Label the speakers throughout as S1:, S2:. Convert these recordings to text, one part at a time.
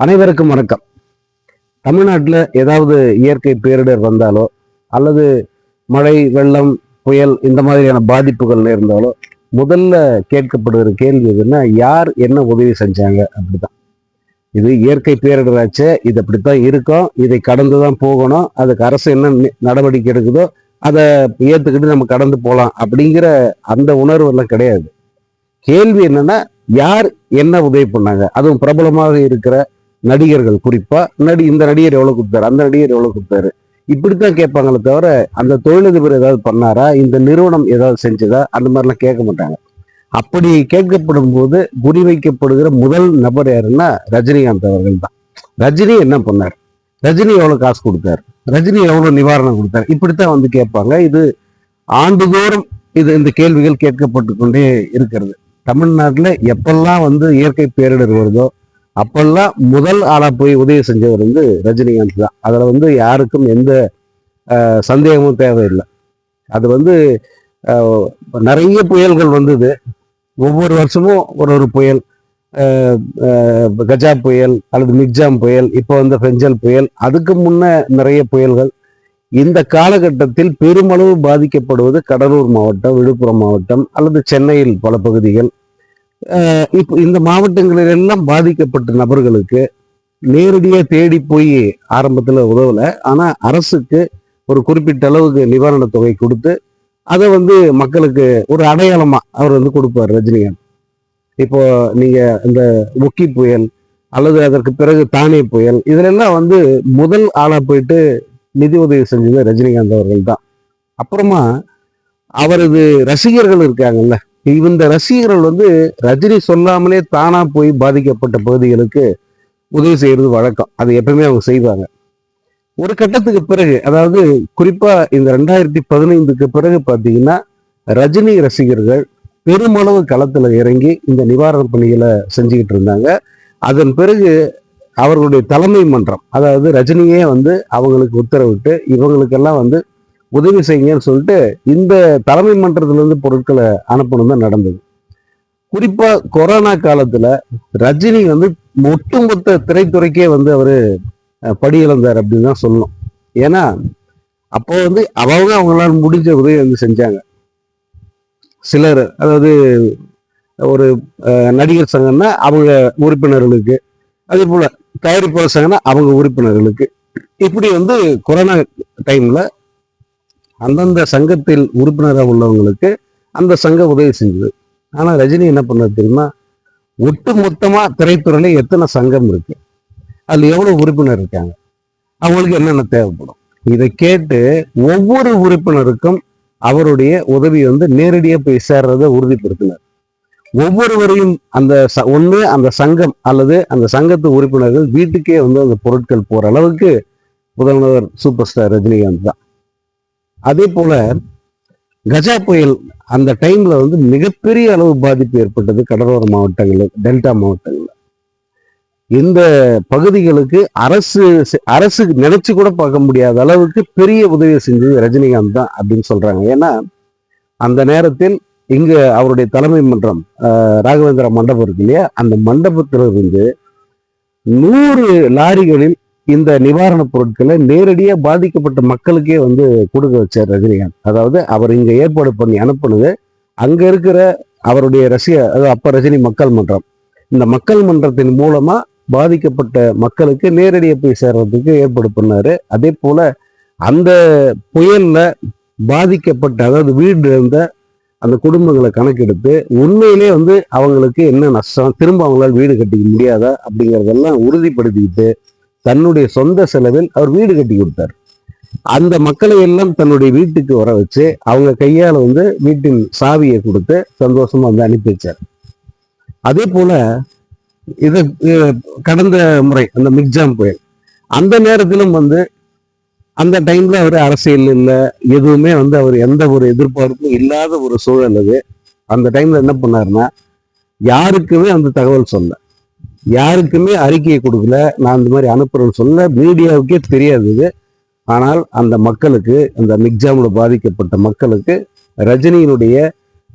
S1: அனைவருக்கும் வணக்கம். தமிழ்நாட்டில் ஏதாவது இயற்கை பேரிடர் வந்தாலோ அல்லது மழை வெள்ளம் புயல் இந்த மாதிரியான பாதிப்புகள் இருந்தாலோ முதல்ல கேட்கப்படுகிற கேள்வி எதுன்னா யார் என்ன உதவி செஞ்சாங்க அப்படிதான். இது இயற்கை பேரிடராச்சே இது அப்படித்தான் இருக்கும் இதை கடந்து தான் போகணும் அதுக்கு அரசு என்ன நி- நடவடிக்கை எடுக்குதோ அதை ஏற்றுக்கிட்டு நம்ம கடந்து போகலாம் அப்படிங்கிற அந்த உணர்வு எல்லாம் கிடையாது. கேள்வி என்னன்னா யார் என்ன உதவி பண்ணாங்க? அதுவும் பிரபலமாக இருக்கிற நடிகர்கள் குறிப்பா நடி இந்த நடிகர் எவ்வளவு கொடுத்தாரு அந்த நடிகர் எவ்வளவு கொடுத்தாரு. இப்படித்தான் கேட்பாங்களே தவிர அந்த தொழிலதிபர் ஏதாவது பண்ணாரா? இந்த நிறுவனம் ஏதாவது செஞ்சதா? அந்த மாதிரிலாம் கேட்க மாட்டாங்க. அப்படி கேட்கப்படும் போது குறிவைக்கப்படுகிற முதல் நபர் யாருன்னா ரஜினிகாந்த் அவர்கள் தான். ரஜினி என்ன பண்ணார்? ரஜினி எவ்வளவு காசு கொடுத்தாரு? ரஜினி எவ்வளவு நிவாரணம் கொடுத்தாரு? இப்படித்தான் வந்து கேட்பாங்க. இது ஆண்டுதோறும் இது இந்த கேள்விகள் கேட்கப்பட்டு கொண்டே இருக்கிறது. தமிழ்நாட்டில் எப்பெல்லாம் வந்து இயற்கை பேரிடர் வருதோ அப்பெல்லாம் முதல் ஆளாக போய் உதவி செஞ்சவர் வந்து ரஜினிகாந்த் தான். அதில் வந்து யாருக்கும் எந்த சந்தேகமும் தேவையில்லை. அது வந்து நிறைய புயல்கள் வந்தது. ஒவ்வொரு வருஷமும் ஒரு ஒரு புயல். கஜா புயல் அல்லது மிக்ஜாம் புயல் இப்போ வந்த பெஞ்சல் புயல் அதுக்கு முன்ன நிறைய புயல்கள். இந்த காலகட்டத்தில் பெருமளவு பாதிக்கப்படுவது கடலூர் மாவட்டம் விழுப்புரம் மாவட்டம் அல்லது சென்னையில் பல பகுதிகள். இப்போ இந்த மாவட்டங்களில் எல்லாம் பாதிக்கப்பட்ட நபர்களுக்கு நேரடியாக தேடி போய் ஆரம்பத்தில் உதவலை. ஆனால் அரசுக்கு ஒரு குறிப்பிட்ட அளவுக்கு நிவாரணத் தொகை கொடுத்து அதை வந்து மக்களுக்கு ஒரு அடையாளமாக அவர் வந்து கொடுப்பார் ரஜினிகாந்த். இப்போ நீங்கள் இந்த ஒக்கி புயல் அல்லது அதற்கு பிறகு தானே புயல் இதிலெல்லாம் வந்து முதல் ஆளாக போயிட்டு நிதி உதவி செஞ்சது ரஜினிகாந்த் அவர்கள் தான். அப்புறமா அவரது ரசிகர்கள் இருக்காங்கல்ல இந்த ரசிகர்கள் வந்து ரஜினி சொல்லாமலே தானா போய் பாதிக்கப்பட்ட பகுதிகளுக்கு உதவி செய்யறது வழக்கம். அது எப்பவுமே அவங்க செய்வாங்க. ஒரு கட்டத்துக்கு பிறகு அதாவது குறிப்பா இந்த ரெண்டாயிரத்தி பதினைந்துக்கு பிறகு பாத்தீங்கன்னா ரஜினி ரசிகர்கள் பெருமளவு களத்துல இறங்கி இந்த நிவாரண பணிகளை செஞ்சுக்கிட்டு இருந்தாங்க. அதன் பிறகு அவர்களுடைய தலைமை மன்றம் அதாவது ரஜினியே வந்து அவங்களுக்கு உத்தரவிட்டு இவங்களுக்கெல்லாம் வந்து உதவி செய்யுங்கன்னு சொல்லிட்டு இந்த தலைமை மன்றத்துலேருந்து பொருட்களை அனுப்பணும் தான் நடந்தது. குறிப்பாக கொரோனா காலத்தில் ரஜினி வந்து ஒட்டுமொத்த திரைத்துறைக்கே வந்து அவர் படியிழந்தார் படி இழந்தார் அப்படின்னு தான் சொல்லணும். ஏன்னா அப்போ வந்து அவங்க அவங்களால முடிஞ்ச உதவி வந்து செஞ்சாங்க. சிலர் அதாவது ஒரு நடிகர் சங்கம்னா அவங்க உறுப்பினர்களுக்கு அதே போல் தயாரிப்பாளர் சங்கம்னா அவங்க உறுப்பினர்களுக்கு. இப்படி வந்து கொரோனா டைமில் அந்தந்த சங்கத்தில் உறுப்பினராக உள்ளவங்களுக்கு அந்த சங்கம் உதவி செஞ்சது. ஆனா ரஜினி என்ன பண்ணது தெரியுமா? ஒட்டு மொத்தமாக திரைத்துறையில் எத்தனை சங்கம் இருக்கு? அதில் எவ்வளவு உறுப்பினர் இருக்காங்க? அவங்களுக்கு என்னென்ன தேவைப்படும்? இதை கேட்டு ஒவ்வொரு உறுப்பினருக்கும் அவருடைய உதவி வந்து நேரடியாக போய் சேர்றதை உறுதிப்படுத்தினார். ஒவ்வொருவரையும் அந்த ச- ஒண்ணு அந்த சங்கம் அல்லது அந்த சங்கத்து உறுப்பினர்கள் வீட்டுக்கே வந்து அந்த பொருட்கள் போகிற அளவுக்கு முதல்வர் சூப்பர் ஸ்டார் ரஜினிகாந்த் தான். அதே போல கஜா புயல் அந்த டைம்ல வந்து மிகப்பெரிய அளவு பாதிப்பு ஏற்பட்டது கடலோர மாவட்டங்களில் டெல்டா மாவட்டங்களில். இந்த பகுதிகளுக்கு அரசு அரசு நினைச்சு கூட பார்க்க முடியாத அளவுக்கு பெரிய உதவி செஞ்சது ரஜினிகாந்த் தான் அப்படின்னு சொல்றாங்க. ஏன்னா அந்த நேரத்தில் இங்க அவருடைய தலைமை மன்றம் ராகவேந்திர ராகவேந்திரா மண்டபம் இருக்கு இல்லையா? அந்த மண்டபத்திலிருந்து நூறு லாரிகளில் இந்த நிவாரணப் பொருட்களை நேரடியாக பாதிக்கப்பட்ட மக்களுக்கே வந்து கொடுக்க வச்சார் ரஜினிகாந்த். அதாவது அவர் இங்கே ஏற்பாடு பண்ணி அனுப்புனது அங்கே இருக்கிற அவருடைய ரசிக அதாவது அப்ப ரஜினி மக்கள் மன்றம். இந்த மக்கள் மன்றத்தின் மூலமாக பாதிக்கப்பட்ட மக்களுக்கு நேரடியாக போய் சேர்றதுக்கு ஏற்பாடு பண்ணாரு. அதே போல அந்த புயல்ல பாதிக்கப்பட்ட அதாவது வீடு இருந்த அந்த குடும்பங்களை கணக்கெடுத்து உண்மையிலே வந்து அவங்களுக்கு என்ன நஷ்டம் திரும்ப அவங்களால வீடு கட்டிக்க முடியாதா அப்படிங்கிறதெல்லாம் உறுதிப்படுத்திக்கிட்டு தன்னுடைய சொந்த செலவில் அவர் வீடு கட்டி கொடுத்தார். அந்த மக்களை எல்லாம் தன்னுடைய வீட்டுக்கு வர வச்சு அவங்க கையால் வந்து வீட்டின் சாவியை கொடுத்து சந்தோஷமா வந்து அனுப்பி வச்சார். அதே போல இது கடந்த முறை அந்த மிக்ஜாம் புயல் அந்த நேரத்திலும் வந்து அந்த டைம்ல அவர் அரசியல் இல்லை எதுவுமே வந்து அவர் எந்த ஒரு எதிர்பார்ப்பும் இல்லாத ஒரு சூழல் அது. அந்த டைம்ல என்ன பண்ணாருன்னா யாருக்குமே அந்த தகவல் சொல்ல. யாருக்குமே அறிக்கையை கொடுக்கல. நான் இந்த மாதிரி அனுப்புறேன்னு சொல்ல மீடியாவுக்கே தெரியாது இது. ஆனால் அந்த மக்களுக்கு அந்த மிக்ஜாமில் பாதிக்கப்பட்ட மக்களுக்கு ரஜினியினுடைய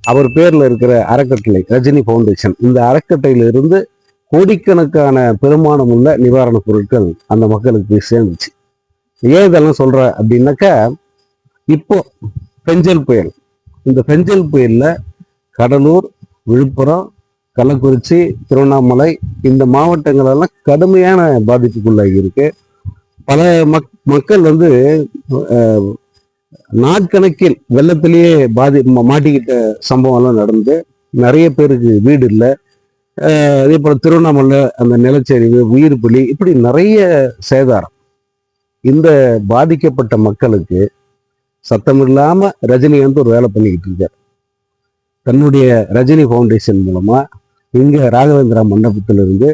S1: அவர் பேரில் இருக்கிற அறக்கட்டளை ரஜினி ஃபவுண்டேஷன் இந்த அறக்கட்டளையிலிருந்து கோடிக்கணக்கான பெருமானம் உள்ள நிவாரணப் பொருட்கள் அந்த மக்களுக்கு சேர்ந்துச்சு. ஏன் இதெல்லாம் சொல்கிற அப்படின்னாக்கா இப்போ பெஞ்சல் புயல். இந்த பெஞ்சல் புயலில் கடலூர் விழுப்புரம் கள்ளக்குறிச்சி திருவண்ணாமலை இந்த மாவட்டங்கள் எல்லாம் கடுமையான பாதிப்புக்குள்ளாகி இருக்கு. பல மக் மக்கள் வந்து நாட்கணக்கில் வெள்ளத்திலேயே பாதி மாட்டிக்கிட்ட சம்பவம் எல்லாம் நடந்து நிறைய பேருக்கு வீடு இல்லை. அதே போல் திருவண்ணாமலை அந்த நிலச்சரிவு உயிர் புலி இப்படி நிறைய சேதாரம். இந்த பாதிக்கப்பட்ட மக்களுக்கு சத்தம் ரஜினியை வந்து ஒரு வேலை பண்ணிக்கிட்டு இருக்கார். தன்னுடைய ரஜினி ஃபவுண்டேஷன் மூலமாக இங்கே ராகவேந்திரா மண்டபத்திலிருந்து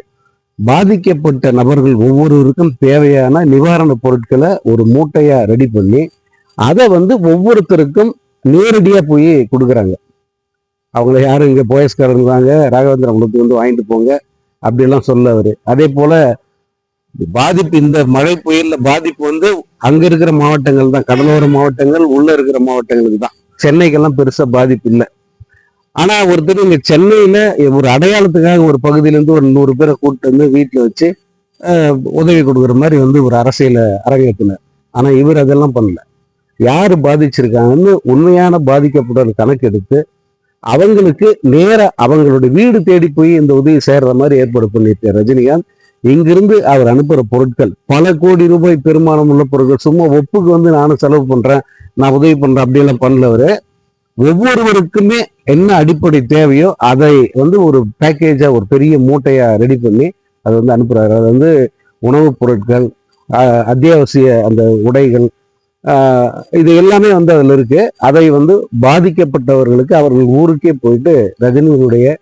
S1: பாதிக்கப்பட்ட நபர்கள் ஒவ்வொருவருக்கும் தேவையான நிவாரணப் பொருட்களை ஒரு மூட்டையாக ரெடி பண்ணி அதை வந்து ஒவ்வொருத்தருக்கும் நேரடியாக போய் கொடுக்குறாங்க. அவங்கள யாரும் இங்கே போயஸ்காரங்க வாங்க ராகவேந்திரா மண்டபத்துக்கு வந்து வாங்கிட்டு போங்க அப்படிலாம் சொல்ல அவர் அதே போல் பாதிப்பு இந்த மழை புயலில் பாதிப்பு வந்து அங்கே இருக்கிற மாவட்டங்கள் தான். கடலோர மாவட்டங்கள் உள்ளே இருக்கிற மாவட்டங்களுக்கு தான். சென்னைக்கெல்லாம் பெருசாக பாதிப்பு இல்லை. ஆனா ஒருத்தர் இங்க சென்னையில ஒரு அடையாளத்துக்காக ஒரு பகுதியிலேருந்து ஒரு நூறு பேரை கூப்பிட்டு வந்து வீட்டில் வச்சு உதவி கொடுக்குற மாதிரி வந்து ஒரு அரசியல அரங்கத்தினர். ஆனா இவர் அதெல்லாம் பண்ணல. யார் பாதிச்சிருக்காங்கன்னு உண்மையான பாதிக்கப்படுற கணக்கெடுத்து அவங்களுக்கு நேர அவங்களுடைய வீடு தேடி போய் இந்த உதவி சேர்ற மாதிரி ஏற்பாடு பண்ணியிருக்கார் ரஜினிகாந்த். இங்கிருந்து அவர் அனுப்புற பொருட்கள் பல கோடி ரூபாய் பெருமானம் உள்ள பொருட்கள் சும்மா ஒப்புக்கு வந்து நானும் செலவு பண்றேன் நான் உதவி பண்றேன் அப்படியெல்லாம் பண்ணலவரு ஒவ்வொருவருக்குமே என்ன அடிப்படை தேவையோ அதை வந்து ஒரு பேக்கேஜா ஒரு பெரிய மூட்டையா ரெடி பண்ணி அதை வந்து அனுப்புறாரு. அது வந்து உணவுப் பொருட்கள் அத்தியாவசிய அந்த உடைகள் இது எல்லாமே வந்து அதில் இருக்கு. அதை வந்து பாதிக்கப்பட்டவர்களுக்கு அவர்கள் ஊருக்கே போயிட்டு ரஜினியினுடைய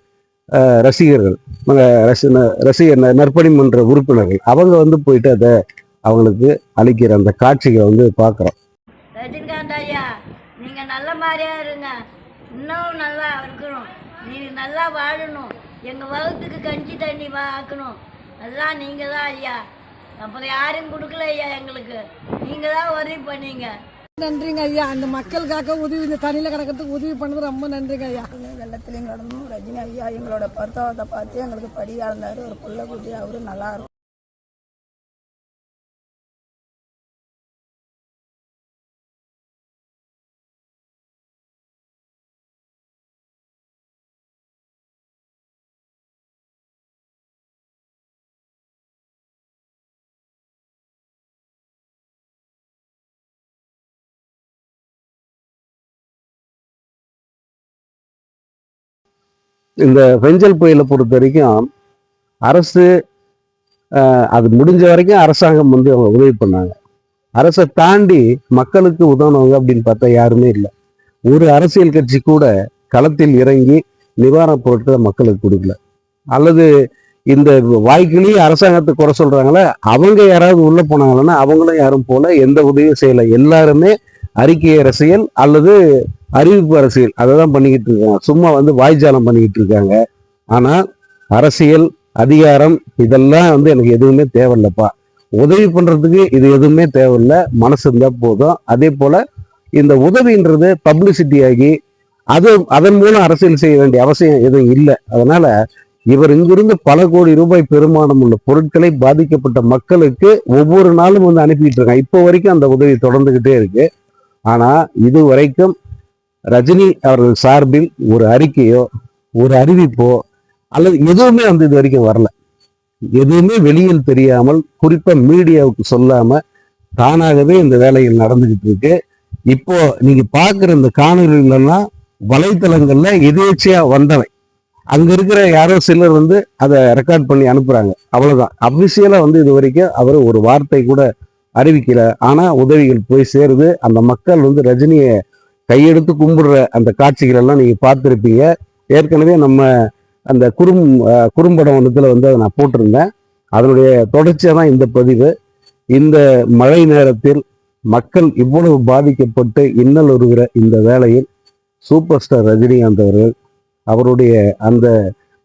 S1: ரசிகர்கள் ரசி- ரசிகர் ந- நற்பணி மன்ற உறுப்பினர்கள் அவங்க வந்து போயிட்டு அதை அவங்களுக்கு அளிக்கிற அந்த காட்சிகளை வந்து பார்க்குறோம்.
S2: ரஜினிகாந்த் ஐயா நீங்க நல்ல மாதிரியா இன்னும் நல்லா இருக்கணும். நீங்க நல்லா வாழணும். எங்க வகுத்துக்கு கஞ்சி தண்ணி வா ஆக்கணும் எல்லாம் நீங்க தான் ஐயா. அப்புறம் யாரும் கொடுக்கல ஐயா எங்களுக்கு. நீங்க தான் உதவி பண்ணீங்க.
S3: நன்றிங்க ஐயா. அந்த மக்களுக்காக உதவி இந்த தண்ணியில் கிடக்கிறதுக்கு உதவி பண்ணது ரொம்ப நன்றிங்க ஐயா.
S4: வெள்ளத்துலையும் கடந்தும். ரஜினி ஐயா எங்களோட பருத்தாவத்தை பார்த்து எங்களுக்கு படியாக இருந்தார் ஒரு புள்ள குட்டி அவரு நல்லா இருக்கும்.
S1: இந்த பெஞ்சல் புயலை பொறுத்த வரைக்கும் அரசு அது முடிஞ்ச வரைக்கும் அரசாங்கம் வந்து அவங்க உதவி பண்ணாங்க. அரசை தாண்டி மக்களுக்கு உதவுனவங்க அப்படின்னு பார்த்தா யாருமே இல்லை. ஒரு அரசியல் கட்சி கூட களத்தில் இறங்கி நிவாரணப் பொருட்களை மக்களுக்கு கொடுக்கல. அல்லது இந்த வாய்க்கிலேயே அரசாங்கத்தை குறை சொல்றாங்களே அவங்க யாராவது உள்ள போனாங்கன்னா அவங்களும் யாரும் போல எந்த உதவியும் செய்யலை. எல்லாருமே அறிக்கை அரசியல் அல்லது அறிவிப்பு அரசியல் அதை தான் பண்ணிக்கிட்டு இருக்காங்க. சும்மா வந்து வாய்ஜாலம் பண்ணிக்கிட்டு இருக்காங்க. ஆனால் அரசியல் அதிகாரம் இதெல்லாம் வந்து எனக்கு எதுவுமே தேவையில்லப்பா. உதவி பண்ணுறதுக்கு இது எதுவுமே தேவையில்ல. மனசு இருந்தால் போதும். அதே போல் இந்த உதவின்றது பப்ளிசிட்டி ஆகி அது அதன் மூலம் அரசியல் செய்ய வேண்டிய அவசியம் எதுவும் இல்லை. அதனால் இவர் இங்கிருந்து பல கோடி ரூபாய் பெருமானம் உள்ள பொருட்களை பாதிக்கப்பட்ட மக்களுக்கு ஒவ்வொரு நாளும் வந்து அனுப்பிட்டு இருக்காங்க. இப்போ வரைக்கும் அந்த உதவி தொடர்ந்துகிட்டே இருக்கு. ஆனா இது வரைக்கும் ரஜினி அவர்கள் சார்பில் ஒரு அறிக்கையோ ஒரு அறிவிப்போ அல்லது எதுவுமே வந்து இது வரைக்கும் வரல. எதுவுமே வெளியில் தெரியாமல் குறிப்பாக மீடியாவுக்கு சொல்லாம தானாகவே இந்த வேலைகள் நடந்துகிட்டு இருக்கு. இப்போ நீங்க பாக்குற இந்த காணொலிகளெல்லாம் வலைத்தளங்கள்ல எதேச்சியா வந்தவை. அங்க இருக்கிற யாரோ சிலர் வந்து அதை ரெக்கார்ட் பண்ணி அனுப்புறாங்க. அவ்வளவுதான். அபிஷியலா வந்து இது வரைக்கும் அவர் ஒரு வார்த்தை கூட அறிவிக்கல. ஆனா உதவிகள் போய் சேருது. அந்த மக்கள் வந்து ரஜினியை கையெடுத்து கும்பிடுற அந்த காட்சிகள் எல்லாம் நீங்கள் பார்த்துருப்பீங்க. ஏற்கனவே நம்ம அந்த குறும் குறும்படம் ஒன்றத்தில் வந்து அதை நான் போட்டிருந்தேன். அதனுடைய தொடர்ச்சியாக தான் இந்த பதிவு. இந்த மழை நேரத்தில் மக்கள் இவ்வளவு பாதிக்கப்பட்டு இன்னல் வருகிற இந்த வேளையில் சூப்பர் ஸ்டார் ரஜினிகாந்த் அவர்கள் அவருடைய அந்த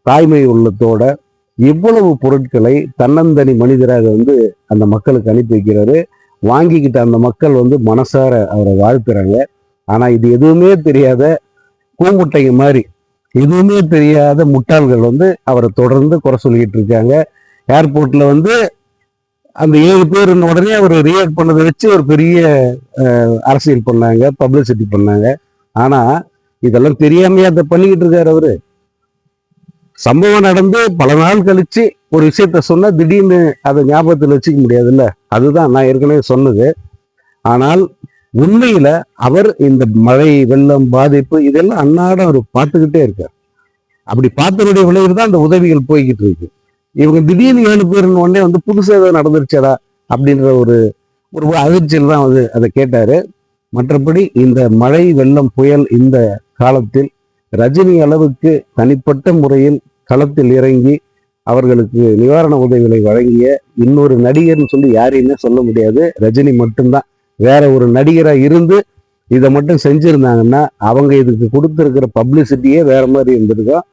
S1: தாய்மை உள்ளத்தோட இவ்வளவு பொருட்களை தன்னந்தனி மனிதராக வந்து அந்த மக்களுக்கு அனுப்பி வைக்கிறாரு. வாங்கிக்கிட்ட அந்த மக்கள் வந்து மனசார அவரை வாழ்த்துறாங்க. ஆனா இது எதுவுமே தெரியாத கூமுட்டைங்க மாதிரி. எதுவுமே தெரியாத முட்டாள்கள் வந்து அவரை தொடர்ந்து குறை சொல்லிக்கிட்டு இருக்காங்க. ஏர்போர்ட்ல வந்து அந்த ஏழு பேர் உடனே அவர் ரியாக்ட் பண்ணதை வச்சு ஒரு பெரிய அரசியல் பண்ணாங்க பப்ளிசிட்டி பண்ணாங்க. ஆனா இதெல்லாம் தெரியாமையே அதை பண்ணிக்கிட்டு இருக்காரு அவரு. சம்பவம் நடந்து பல நாள் கழிச்சு ஒரு விஷயத்த சொன்னா திடீர்னு அதை ஞாபகத்தில் வச்சுக்க முடியாதுல்ல? அதுதான் நான் ஏற்கனவே சொன்னது. ஆனால் உண்மையில அவர் இந்த மழை வெள்ளம் பாதிப்பு இதெல்லாம் அன்னாடம் அவர் பார்த்துக்கிட்டே இருக்கார். அப்படி பார்த்தனுடைய விளைவு தான் அந்த உதவிகள் போய்கிட்டு இருக்கு. இவங்க திடீர்னு ஏழு பேர் உடனே வந்து புதுசாக ஏதோ நடந்துருச்சடா அப்படின்ற ஒரு ஒரு அதிர்ச்சியில் தான் வந்து அதை கேட்டாரு. மற்றபடி இந்த மழை வெள்ளம் புயல் இந்த காலத்தில் ரஜினி அளவுக்கு தனிப்பட்ட முறையில் களத்தில் இறங்கி அவர்களுக்கு நிவாரண உதவிகளை வழங்கிய இன்னொரு நடிகர்னு சொல்லி யாரையுமே சொல்ல முடியாது. ரஜினி மட்டும்தான். வேற ஒரு நடிகராக இருந்து இதை மட்டும் செஞ்சுருந்தாங்கன்னா அவங்க இதுக்கு கொடுத்துருக்கிற பப்ளிசிட்டியே வேற மாதிரி இருந்திருக்கும்.